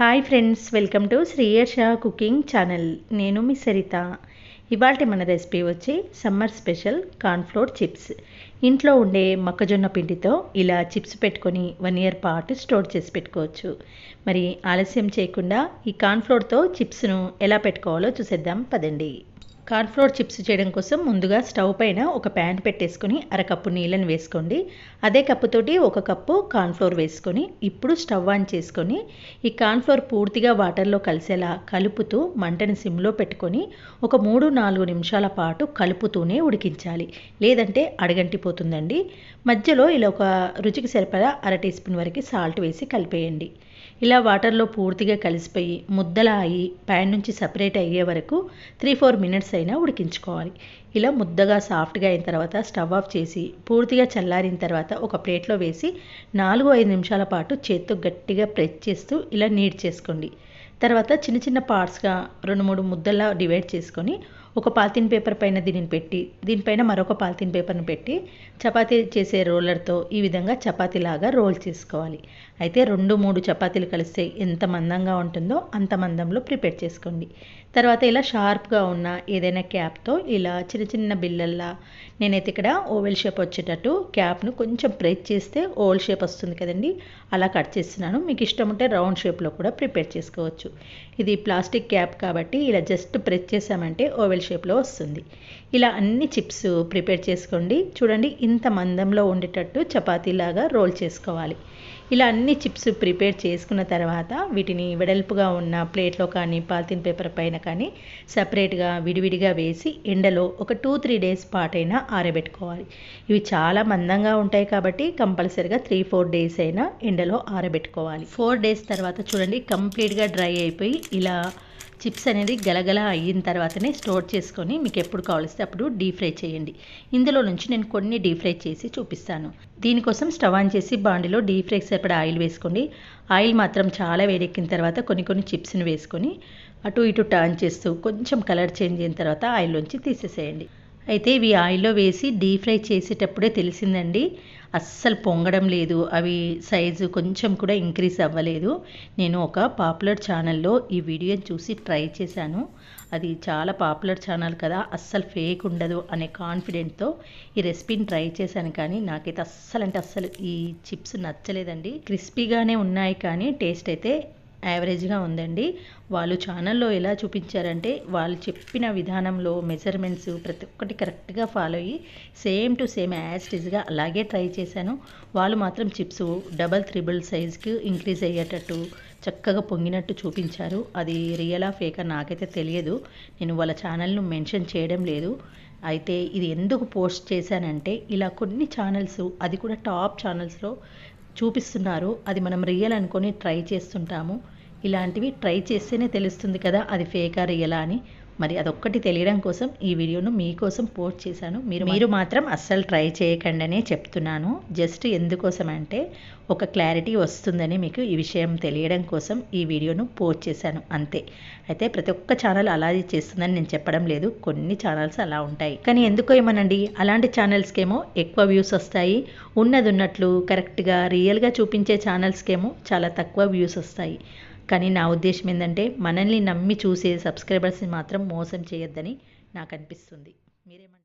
Hi friends welcome to Sriyarsha cooking channel నేను మీ సరిత. ఇవాళ మన రెసిపీ వచ్చి సమ్మర్ స్పెషల్ కార్న్ఫ్లోర్ చిప్స్. ఇంట్లో ఉండే మొక్కజొన్న పిండితో ఇలా చిప్స్ పెట్టుకొని వన్ ఇయర్ పాటు స్టోర్ చేసి పెట్టుకోవచ్చు. మరి ఆలస్యం చేయకుండా ఈ కార్న్ఫ్లోర్తో చిప్స్ను ఎలా పెట్టుకోవాలో చూసేద్దాం పదండి. కార్న్ఫ్లోర్ చిప్స్ చేయడం కోసం ముందుగా స్టవ్ పైన ఒక ప్యాన్ పెట్టేసుకొని అరకప్పు నీళ్ళని వేసుకోండి. అదే కప్పుతోటి ఒక కప్పు కార్న్ఫ్లోర్ వేసుకొని ఇప్పుడు స్టవ్ ఆన్ చేసుకొని ఈ కార్న్ఫ్లోర్ పూర్తిగా వాటర్లో కలిసేలా కలుపుతూ మంటని సిమ్లో పెట్టుకొని ఒక మూడు నాలుగు నిమిషాల పాటు కలుపుతూనే ఉడికించాలి. లేదంటే అడగంటిపోతుందండి. మధ్యలో ఇలా ఒక రుచికి సరిపడా అర టీ స్పూన్ వరకు సాల్ట్ వేసి కలిపేయండి. ఇలా వాటర్లో పూర్తిగా కలిసిపోయి ముద్దలా అయ్యి ప్యాన్ నుంచి సపరేట్ అయ్యే వరకు త్రీ ఫోర్ మినిట్స్ అయినా ఉడికించుకోవాలి. ఇలా ముద్దగా సాఫ్ట్గా అయిన తర్వాత స్టవ్ ఆఫ్ చేసి పూర్తిగా చల్లారిన తర్వాత ఒక ప్లేట్లో వేసి నాలుగు ఐదు నిమిషాల పాటు చేత్తో గట్టిగా ప్రెస్ చేస్తూ ఇలా నీట్ చేసుకోండి. తర్వాత చిన్న చిన్న పార్ట్స్గా రెండు మూడు ముద్దల్లా డివైడ్ చేసుకొని ఒక పాలిథిన్ పేపర్ పైన దీనిని పెట్టి దీనిపైన మరొక పాలిథిన్ పేపర్ని పెట్టి చపాతీ చేసే రోలర్తో ఈ విధంగా చపాతీలాగా రోల్ చేసుకోవాలి. అయితే రెండు మూడు చపాతీలు కలిస్తే ఎంత మందంగా ఉంటుందో అంత మందంలో ప్రిపేర్ చేసుకోండి. తర్వాత ఇలా షార్ప్గా ఉన్న ఏదైనా క్యాప్తో ఇలా చిన్న చిన్న బిల్లల్లా నేనైతే ఇక్కడ ఓవెల్ షేప్ వచ్చేటట్టు క్యాప్ను కొంచెం ప్రెస్ చేస్తే ఓవెల్ షేప్ వస్తుంది కదండి అలా కట్ చేస్తున్నాను. మీకు ఇష్టం ఉంటే రౌండ్ షేప్లో కూడా ప్రిపేర్ చేసుకోవచ్చు. ఇది ప్లాస్టిక్ క్యాప్ కాబట్టి ఇలా జస్ట్ ప్రెస్ చేసామంటే ఓవెల్ షేప్లో వస్తుంది. ఇలా అన్ని చిప్స్ ప్రిపేర్ చేసుకోండి. చూడండి ఇంత మందంలో ఉండేటట్టు చపాతీలాగా రోల్ చేసుకోవాలి. ఇలా అన్ని చిప్స్ ప్రిపేర్ చేసుకున్న తర్వాత వీటిని వెడల్పుగా ఉన్న ప్లేట్లో కానీ పాలిథిన్ పేపర్ పైన కానీ సపరేట్గా విడివిడిగా వేసి ఎండలో ఒక టూ త్రీ డేస్ పాటైనా ఆరబెట్టుకోవాలి. ఇవి చాలా మందంగా ఉంటాయి కాబట్టి కంపల్సరిగా త్రీ ఫోర్ డేస్ అయినా ఎండలో ఆరబెట్టుకోవాలి. ఫోర్ డేస్ తర్వాత చూడండి కంప్లీట్గా డ్రై అయిపోయి ఇలా చిప్స్ అనేది గలగల అయిన తర్వాతనే స్టోర్ చేసుకొని మీకు ఎప్పుడు కావలిస్తే అప్పుడు డీప్ ఫ్రై చేయండి. ఇందులో నుంచి నేను కొన్ని డీప్ ఫ్రై చేసి చూపిస్తాను. దీనికోసం స్టవ్ ఆన్ చేసి బాండిలో డీప్ ఫ్రై సరిపడా ఆయిల్ వేసుకోండి. ఆయిల్ మాత్రం చాలా వేడెక్కిన తర్వాత కొన్ని కొన్ని చిప్స్ని వేసుకొని అటు ఇటు టర్న్ చేస్తూ కొంచెం కలర్ చేంజ్ అయిన తర్వాత ఆయిల్లోంచి తీసేసేయండి. అయితే ఇవి ఆయిల్లో వేసి డీప్ ఫ్రై చేసేటప్పుడే తెలిసిందండి. అస్సలు పొంగడం లేదు. అవి సైజు కొంచెం కూడా ఇంక్రీజ్ అవ్వలేదు. నేను ఒక పాపులర్ ఛానల్లో ఈ వీడియో చూసి ట్రై చేశాను. అది చాలా పాపులర్ ఛానల్ కదా అస్సలు ఫేక్ ఉండదు అనే కాన్ఫిడెంట్తో ఈ రెసిపీని ట్రై చేశాను. కానీ నాకైతే అస్సలు అంటే అస్సలు ఈ చిప్స్ నచ్చలేదండి. క్రిస్పీగానే ఉన్నాయి కానీ టేస్ట్ అయితే యావరేజ్గా ఉందండి. వాళ్ళు ఛానల్లో ఎలా చూపించారంటే వాళ్ళు చెప్పిన విధానంలో మెజర్మెంట్స్ ప్రతి ఒక్కటి కరెక్ట్గా ఫాలో అయ్యి సేమ్ టు సేమ్ యాస్టిజ్గా అలాగే ట్రై చేశాను. వాళ్ళు మాత్రం చిప్స్ డబల్ త్రిబుల్ సైజ్కి ఇంక్రీజ్ అయ్యేటట్టు చక్కగా పొంగినట్టు చూపించారు. అది రియలా ఫేకా నాకైతే తెలియదు. నేను వాళ్ళ ఛానల్ను మెన్షన్ చేయడం లేదు. అయితే ఇది ఎందుకు పోస్ట్ చేశానంటే ఇలా కొన్ని ఛానల్స్ అది కూడా టాప్ ఛానల్స్లో చూపిస్తున్నారు అది మనం రియల్ అనుకొని ట్రై చేస్తుంటాము. ఇలాంటివి ట్రై చేస్తేనే తెలుస్తుంది కదా అది ఫేకా రియలా అని. మరి అదొక్కటి తెలియడం కోసం ఈ వీడియోను మీకోసం పోస్ట్ చేశాను. మీరు మీరు మాత్రం అస్సలు ట్రై చేయకండి అనే చెప్తున్నాను. జస్ట్ ఎందుకోసం అంటే ఒక క్లారిటీ వస్తుందని మీకు ఈ విషయం తెలియడం కోసం ఈ వీడియోను పోస్ట్ చేశాను. అంతే. అయితే ప్రతి ఒక్క ఛానల్ అలాగే చేస్తుందని నేను చెప్పడం లేదు. కొన్ని ఛానల్స్ అలా ఉంటాయి. కానీ ఎందుకో ఏమనండి అలాంటి ఛానల్స్కేమో ఎక్కువ వ్యూస్ వస్తాయి. ఉన్నది ఉన్నట్లు కరెక్ట్గా రియల్గా చూపించే ఛానల్స్కేమో చాలా తక్కువ వ్యూస్ వస్తాయి. కానీ నా ఉద్దేశం ఏంటంటే మనల్ని నమ్మి చూసే సబ్స్క్రైబర్స్ని మాత్రం మోసం చేయొద్దని నాకు అనిపిస్తుంది. మీరేమంటారు?